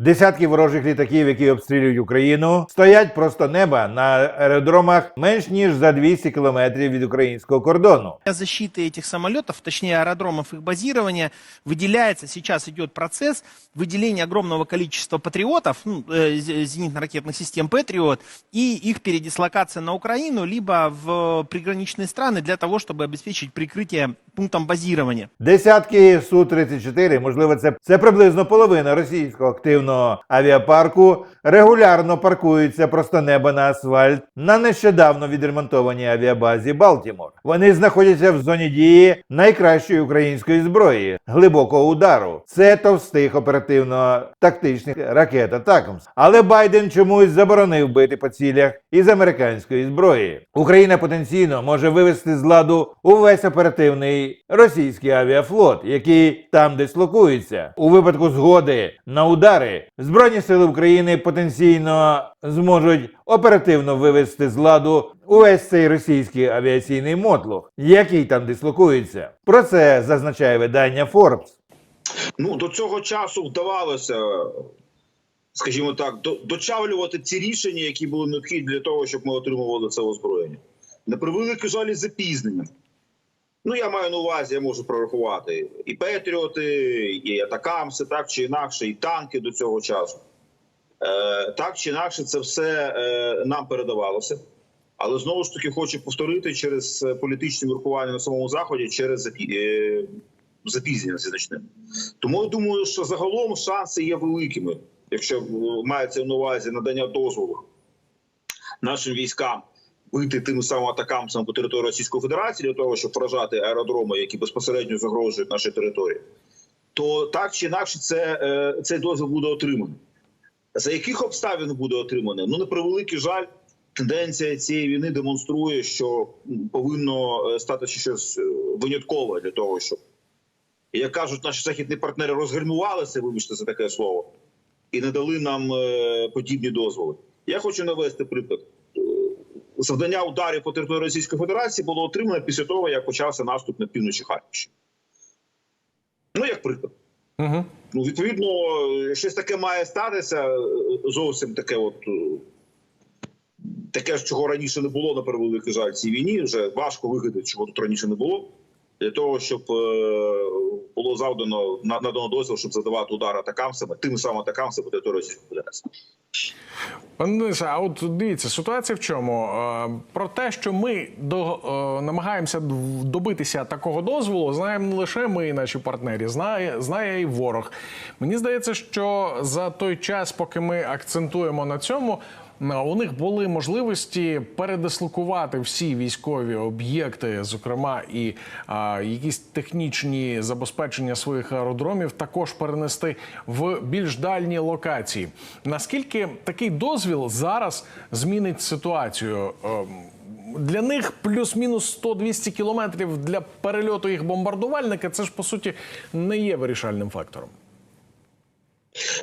Десятки ворожих літаків, які обстрілюють Україну, стоять просто неба на аеродромах менш ніж за 200 кілометрів від українського кордону. Для защиты этих самолетов, точнее аэродромов их базирования, выделяется, сейчас идет процесс выделения огромного количества патриотов, ну, э, зе- зенитно-ракетных систем Патриот, и их передислокация на Украину, либо в приграничные страны для того, чтобы обеспечить прикрытие пунктом базирования. Десятки Су-34, можливо, це, це приблизно половина російського активного авіапарку, регулярно паркуються просто неба на асфальт на нещодавно відремонтованій авіабазі Балтімор. Вони знаходяться в зоні дії найкращої української зброї глибокого удару. Це товстих оперативно-тактичних ракет Атакамс. Але Байден чомусь заборонив бити по цілях із американської зброї. Україна потенційно може вивести з ладу увесь оперативний російський авіафлот, який там дислокується. У випадку згоди на удари збройні сили України потенційно зможуть оперативно вивести з ладу увесь цей російський авіаційний мотлох, який там дислокується. Про це зазначає видання Forbes. Ну до цього часу вдавалося, скажімо так, до- дочавлювати ці рішення, які були необхідні для того, щоб ми отримували це озброєння. На превеликий жаль, із запізненням. Ну, я маю на увазі, я можу прорахувати і Петріоти, і Атакамси, так чи інакше, і танки до цього часу. Е, так чи інакше, це все е, нам передавалося. Але знову ж таки хочу повторити через е, політичні міркування на самому заході, через е, запізнення значним. Тому я думаю, що загалом шанси є великими, якщо е, мається на увазі надання дозволу нашим військам бити тими самими атакамсами по території Російської Федерації для того, щоб вражати аеродроми, які безпосередньо загрожують нашій території, то так чи інакше це, е, цей дозвіл буде отриманий. За яких обставин буде отриманий? Ну, на превеликий жаль, тенденція цієї війни демонструє, що повинно е, стати щось е, виняткове для того, щоб як кажуть, наші західні партнери розгальмувалися, вибачте за таке слово, і не дали нам подібні дозволи. Я хочу навести приклад. Завдання ударів по території Російської Федерації було отримано після того, як почався наступ на півночі Харківщини. Ну, як приклад. Угу. Ну, відповідно, щось таке має статися, е, зовсім таке, от е, таке чого раніше не було на превеликий жаль цій війні. Вже важко вигадати, чого тут раніше не було. Для того, щоб е, було завдано на- надано дозвіл, щоб задавати удари атакамсами, тими самими атакамсами території Російської Федерації. Пане Денисе, а от дивіться, ситуація в чому? Е, Про те, що ми до, е, намагаємося добитися такого дозволу, знаємо не лише ми і наші партнері, знає, знає і ворог. Мені здається, що за той час, поки ми акцентуємо на цьому. У них були можливості передислокувати всі військові об'єкти, зокрема і а, якісь технічні забезпечення своїх аеродромів, також перенести в більш дальні локації. Наскільки такий дозвіл зараз змінить ситуацію? Ем, Для них плюс-мінус 100-200 кілометрів для перельоту їх бомбардувальника. Це ж по суті не є вирішальним фактором.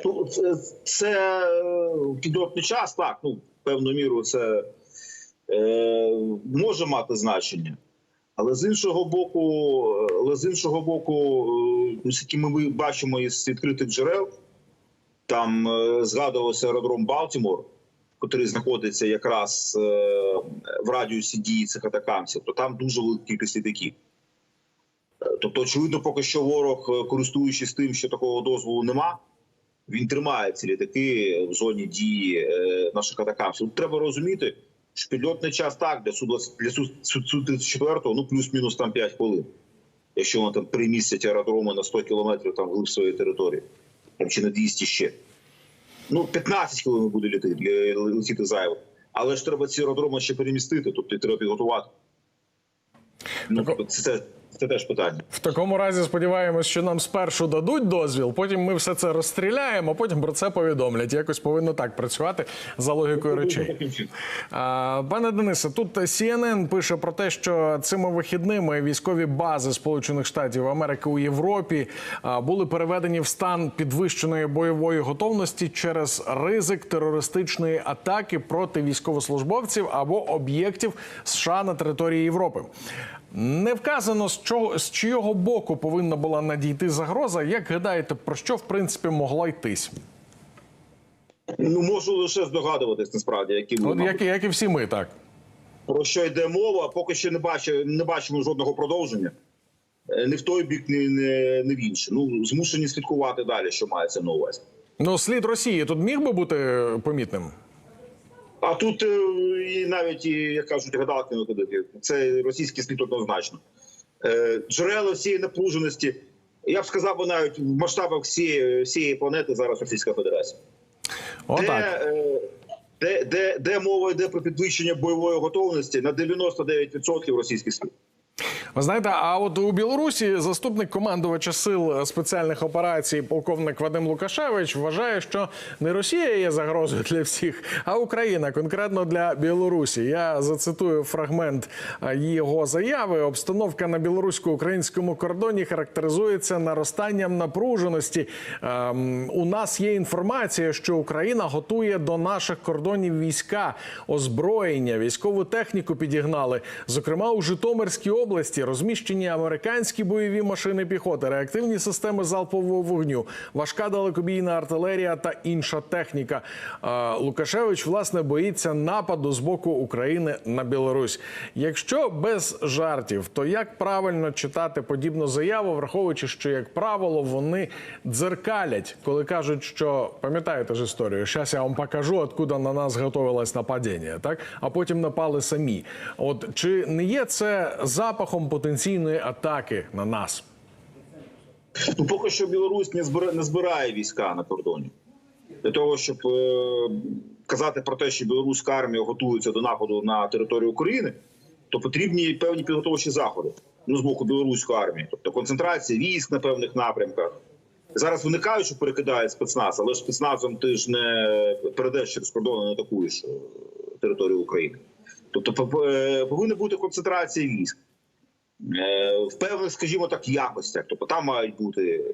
Ну, це, це е, час, так, ну, певною мірою це е, може мати значення. Але з іншого боку, е, але з іншого боку, е, наскільки ми бачимо із відкритих джерел, там е, згадувався аеродром Балтімор, який знаходиться якраз е, в радіусі дії цих атакамців, то там дуже велика кількість літаків. Е, Тобто, очевидно, поки що ворог, е, користуючись тим, що такого дозволу нема, він тримає ці літаки в зоні дії е, наших атакамців. Тут треба розуміти, що підльотний час так для су для су, су 34 ну плюс-мінус там 5 хвилин. Якщо вони там перемістять аеродроми на 100 кілометрів там глиб своєї території, там чи на 200 ще. Ну, 15 хвилин буде летіти, летіти зайво. Але ж треба ці аеродроми ще перемістити, тобто треба підготувати. Ну, це, це, теж питання. В такому разі сподіваємось, що нам спершу дадуть дозвіл, потім ми все це розстріляємо, потім про це повідомлять. Якось повинно так працювати за логікою речей. А, Пане Денисе, тут CNN пише про те, що цими вихідними військові бази Сполучених Штатів Америки у Європі були переведені в стан підвищеної бойової готовності через ризик терористичної атаки проти військовослужбовців або об'єктів США на території Європи. Не вказано з чого з чийого боку повинна була надійти загроза. Як гадаєте, про що в принципі могла йтись? Ну можу лише здогадуватись насправді, які От вони як, як і всі ми, так. про що йде мова. Поки що не бачу, не бачимо жодного продовження. Е, Ні в той бік, ні, ні, ні в інший. Ну змушені слідкувати далі, що мається на увазі. Ну, слід Росії тут міг би бути помітним. А тут е, і навіть і, як кажуть, гадалки не ходити. Це російський слід однозначно. Е, Джерела всієї напруженості. Я б сказав, навіть в масштабах всієї, всієї планети зараз Російська Федерація. О, Де, так. де, де, де мова йде про підвищення бойової готовності на 99% російських слід. Ви знаєте, а от у Білорусі заступник командувача сил спеціальних операцій, полковник Вадим Лукашевич, вважає, що не Росія є загрозою для всіх, а Україна конкретно для Білорусі. Я зацитую фрагмент його заяви. Обстановка на білорусько-українському кордоні характеризується наростанням напруженості. Ем, у нас є інформація, що Україна готує до наших кордонів війська, озброєння, військову техніку підігнали. Зокрема, у Житомирській області розміщені американські бойові машини піхоти, реактивні системи залпового вогню, важка далекобійна артилерія та інша техніка. Е, Лукашевич власне боїться нападу з боку України на Білорусь. Якщо без жартів, то як правильно читати подібну заяву, враховуючи, що як правило вони дзеркалять, коли кажуть, що пам'ятаєте ж історію, зараз я вам покажу, откуда на нас готувалось нападіння, так а потім напали самі. От чи не є це запахом потенційної атаки на нас? Ну, поки що Білорусь не збирає, не збирає війська на кордоні. Для того, щоб е, казати про те, що білоруська армія готується до нападу на територію України, то потрібні певні підготовчі заходи ну, з боку білоруської армії, тобто концентрація військ на певних напрямках. Зараз виникають, що перекидають спецназ, але ж спецназом ти ж не перейдеш через кордон, не атакуєш е, територію України. Тобто е, повинна бути концентрація військ. Е, в певних, скажімо так, якостях. Тобто там мають бути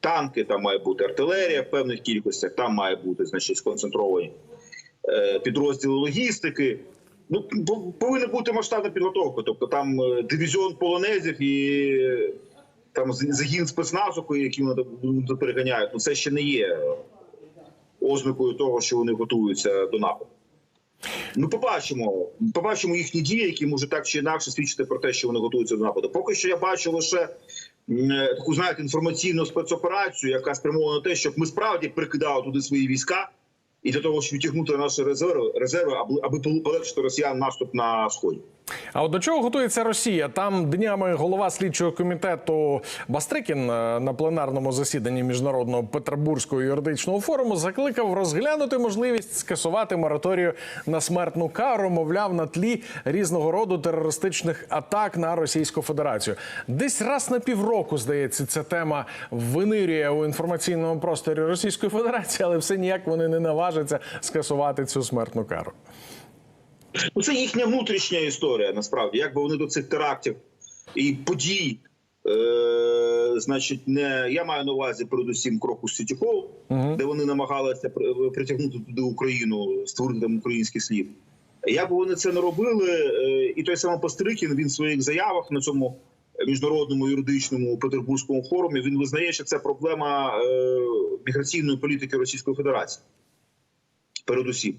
танки, там має бути артилерія в певних кількостях, там має бути значить, сконцентровані е, підрозділи логістики. Ну, повинна бути масштабна підготовка. Тобто там е, дивізіон полонезів і там загін спецназу, які вони переганяють. Ну це ще не є ознакою того, що вони готуються до нападу. Ми побачимо, побачимо їхні дії, які можуть так чи інакше свідчити про те, що вони готуються до нападу. Поки що я бачу лише е, таку знаєте інформаційну спецоперацію, яка спрямована на те, щоб ми справді прикидали туди свої війська, і для того, щоб відтягнути наші резерви, резерви, аби аби полегшити росіян наступ на сході. А от до чого готується Росія? Там днями голова слідчого комітету Бастрикін е, на пленарному засіданні міжнародного Петербурзького юридичного форуму закликав розглянути можливість скасувати мораторію на смертну кару, мовляв, на тлі різного роду терористичних атак на Російську Федерацію. Десь раз на півроку, здається, ця тема винирює у інформаційному просторі Російської Федерації, але все ніяк вони не наважаться скасувати цю смертну кару. Ну, це їхня внутрішня історія. Насправді, як би вони до цих терактів і подій, е, значить, не я маю на увазі передусім кроку Сіті Хол, де вони намагалися притягнути туди Україну, створити там український слід. Як би вони це не робили, е, і той самий Пострикін він в своїх заявах на цьому міжнародному юридичному Петербурзькому форумі він визнає, що це проблема е, міграційної політики Російської Федерації. Передусім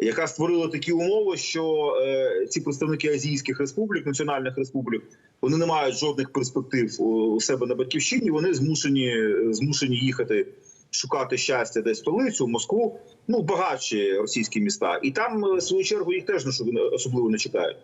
яка створила такі умови, що е, ці представники азійських республік, національних республік, вони не мають жодних перспектив у, себе на батьківщині. Вони змушені змушені їхати шукати щастя десь в столицю, в Москву, ну багатші російські міста, і там е, в свою чергу їх теж особливо не чекають.